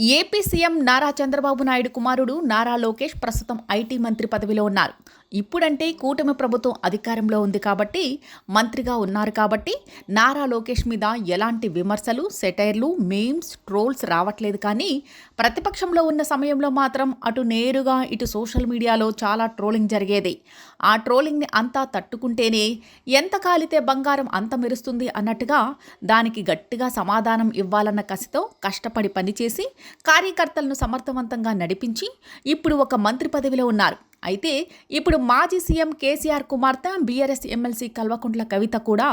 AP CM Nara Chandrababu Naidu కుమారుడు నారా లోకేష్ ప్రస్తుతం IT మంత్రి పదవిలో ఉన్నారు. ఇప్పుడంటే కూటమి ప్రభుత్వం అధికారంలో ఉంది కాబట్టి మంత్రిగా ఉన్నారు కాబట్టి నారా లోకేష్ మీద ఎలాంటి విమర్శలు సెటైర్లు మేమ్స్ ట్రోల్స్ రావట్లేదు కానీ ప్రతిపక్షంలో ఉన్న సమయంలో మాత్రం అటు నేరుగా ఇటు సోషల్ మీడియాలో చాలా ట్రోలింగ్ జరిగేది. ఆ ట్రోలింగ్ని అంతా తట్టుకుంటేనే ఎంత కాలితే బంగారం అంత మెరుస్తుంది అన్నట్టుగా దానికి గట్టిగా సమాధానం ఇవ్వాలన్న కసితో కష్టపడి పనిచేసి కార్యకర్తలను సమర్థవంతంగా నడిపించి ఇప్పుడు ఒక మంత్రి పదవిలో ఉన్నారు. అయితే ఇప్పుడు మాజీ సీఎం కేసీఆర్ కుమార్తె బీఆర్ఎస్ ఎమ్మెల్సీ కల్వకుంట్ల కవిత కూడా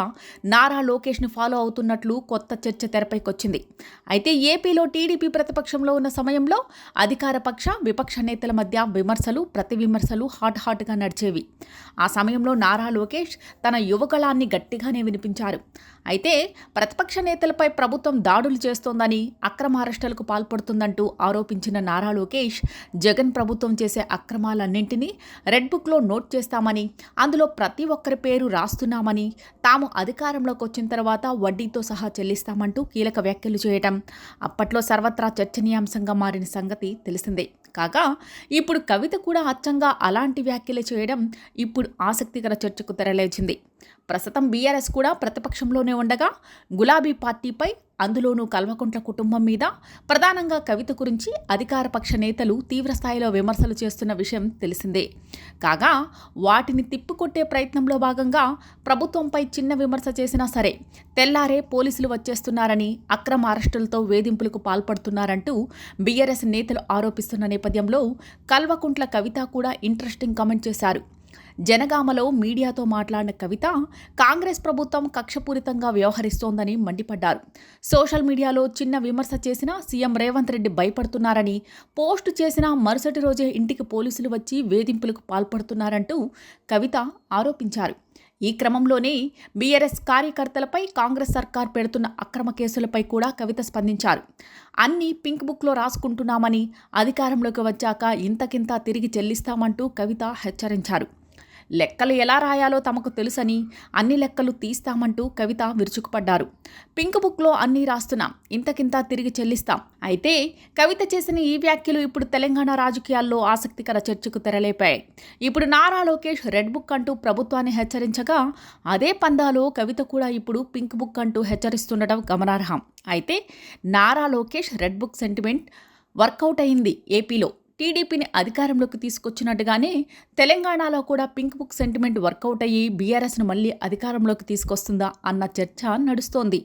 నారా లోకేష్ని ఫాలో అవుతున్నట్లు కొత్త చర్చ తెరపైకొచ్చింది. అయితే ఏపీలో టీడీపీ ప్రతిపక్షంలో ఉన్న సమయంలో అధికార పక్ష విపక్ష నేతల మధ్య విమర్శలు ప్రతి విమర్శలు హాట్ హాట్గా నడిచేవి. ఆ సమయంలో నారా లోకేష్ తన యువకళాన్ని గట్టిగానే వినిపించారు. అయితే ప్రతిపక్ష నేతలపై ప్రభుత్వం దాడులు చేస్తోందని అక్రమ అరెస్టులకు పాల్పడుతుందంటూ ఆరోపించిన నారా లోకేష్ జగన్ ప్రభుత్వం చేసే అక్రమాలన్నింటినీ రెడ్ బుక్లో నోట్ చేస్తామని అందులో ప్రతి ఒక్కరి పేరు రాస్తున్నామని తాము అధికారంలోకి వచ్చిన తర్వాత వడ్డీతో సహా చెల్లిస్తామంటూ కీలక వ్యాఖ్యలు చేయటం. అప్పట్లో సర్వత్రా చర్చనీయాంశంగా మారిన సంగతి తెలిసిందే. కాగా ఇప్పుడు కవిత కూడా అచ్చంగా అలాంటి వ్యాఖ్యలు చేయడం ఇప్పుడు ఆసక్తికర చర్చకు తెరలేచింది. ప్రస్తుతం బీఆర్ఎస్ కూడా ప్రతిపక్షంలోనే ఉండగా గులాబీ పార్టీపై అందులోనూ కల్వకుంట్ల కుటుంబం మీద ప్రధానంగా కవిత గురించి అధికారపక్ష నేతలు తీవ్రస్థాయిలో విమర్శలు చేస్తున్న విషయం తెలిసిందే. కాగా వాటిని తిప్పికొట్టే ప్రయత్నంలో భాగంగా ప్రభుత్వంపై చిన్న విమర్శ చేసినా సరే తెల్లారే పోలీసులు వచ్చేస్తున్నారని అక్రమ అరెస్టులతో వేధింపులకు పాల్పడుతున్నారంటూ బీఆర్ఎస్ నేతలు ఆరోపిస్తున్న నేపథ్యంలో కల్వకుంట్ల కవిత కూడా ఇంట్రెస్టింగ్ కామెంట్ చేశారు. జనగామలో మీడియాతో మాట్లాడిన కవిత కాంగ్రెస్ ప్రభుత్వం కక్షపూరితంగా వ్యవహరిస్తోందని మండిపడ్డారు. సోషల్ మీడియాలో చిన్న విమర్శ చేసిన సీఎం రేవంత్ రెడ్డి భయపడుతున్నారని పోస్టు చేసిన మరుసటి రోజే ఇంటికి పోలీసులు వచ్చి వేధింపులకు పాల్పడుతున్నారంటూ కవిత ఆరోపించారు. ఈ క్రమంలోనే బీఆర్ఎస్ కార్యకర్తలపై కాంగ్రెస్ సర్కార్ పెడుతున్న అక్రమ కేసులపై కూడా కవిత స్పందించారు. అన్ని పింక్ బుక్లో రాసుకుంటున్నామని అధికారంలోకి వచ్చాక ఇంతకింత తిరిగి చెల్లిస్తామంటూ కవిత హెచ్చరించారు. లెక్కలు ఎలా రాయాలో తమకు తెలుసని అన్ని లెక్కలు తీస్తామంటూ కవిత విరుచుకుపడ్డారు. పింక్ బుక్లో అన్నీ రాస్తున్నాం ఇంతకింత తిరిగి చెల్లిస్తాం. అయితే కవిత చేసిన ఈ వ్యాఖ్యలు ఇప్పుడు తెలంగాణ రాజకీయాల్లో ఆసక్తికర చర్చకు తెరలేపాయి. ఇప్పుడు నారా లోకేష్ రెడ్ బుక్ అంటూ ప్రభుత్వాన్ని హెచ్చరించగా అదే పందాలో కవిత కూడా ఇప్పుడు పింక్ బుక్ అంటూ హెచ్చరిస్తుండటం గమనార్హం. అయితే Nara Lokesh red book sentiment work out అయింది ఏపీలో. టీడీపీని అధికారంలోకి తీసుకొచ్చినట్టుగానే తెలంగాణలో కూడా పింక్ బుక్ సెంటిమెంట్ వర్కౌట్ అయ్యి బీఆర్ఎస్ను మళ్ళీ అధికారంలోకి తీసుకొస్తుందా అన్న చర్చ నడుస్తోంది.